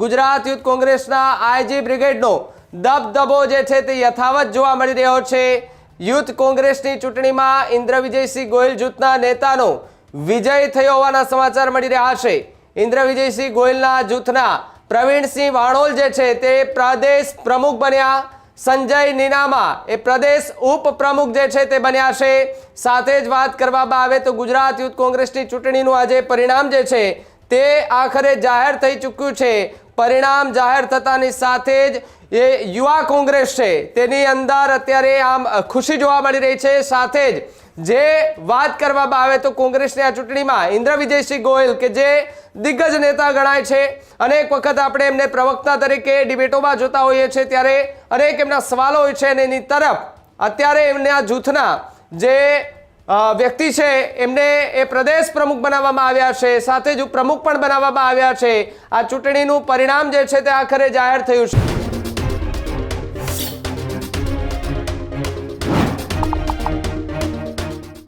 Gujarat youth કોંગ્રેસના IG બ્રિગેડનો દબદબો જે છે તે યથાવત જોવા મળી રહ્યો છે. યુથ કોંગ્રેસની ચૂંટણીમાં ઇન્દ્ર વિજયસિંહ ગોયલ જૂથના નેતાનો વિજય થયો હોવાના સમાચાર મળી રહ્યા છે. ઇન્દ્ર વિજયસિંહ ગોયલના જૂથના પ્રવીણસિંહ વાણોલ જે છે તે પ્રદેશ પ્રમુખ બન્યા. સંજય નીનામા એ પ્રદેશ ઉપપ્રમુખ જે છે તે બન્યા છે. સાથે જ વાત કરવામાં આવે તો ગુજરાત યુથ કોંગ્રેસની ચૂંટણીનું આજે પરિણામ જે છે તે આખરે જાહેર થઈ ચૂક્યું છે. પરિણામ જાહેર થતાની સાથે જ એ યુવા કોંગ્રેસ છે તેની અંદર અત્યારે આમ ખુશી જોવા મળી રહી છે. સાથે જ જે વાત કરવામાં આવે તો કોંગ્રેસની આ ચૂંટણીમાં ઇન્દ્ર વિજયસિંહ ગોયલ કે જે દિગ્ગજ નેતા ગણાય છે. અનેક વખત આપણે એમને પ્રવક્તા તરીકે ડિબેટોમાં જોતા હોઈએ છીએ ત્યારે અનેક એમના સવાલો હોય છે અને એની તરફ અત્યારે એમના જૂથના જે વ્યક્તિ છે, એમને એ પ્રદેશ પ્રમુખ બનાવવામાં આવ્યા છે, સાથે જ પ્રમુખ પણ બનાવવામાં આવ્યા છે. આ ચૂંટણીનું પરિણામ જે છે તે આખરે જાહેર થયું છે.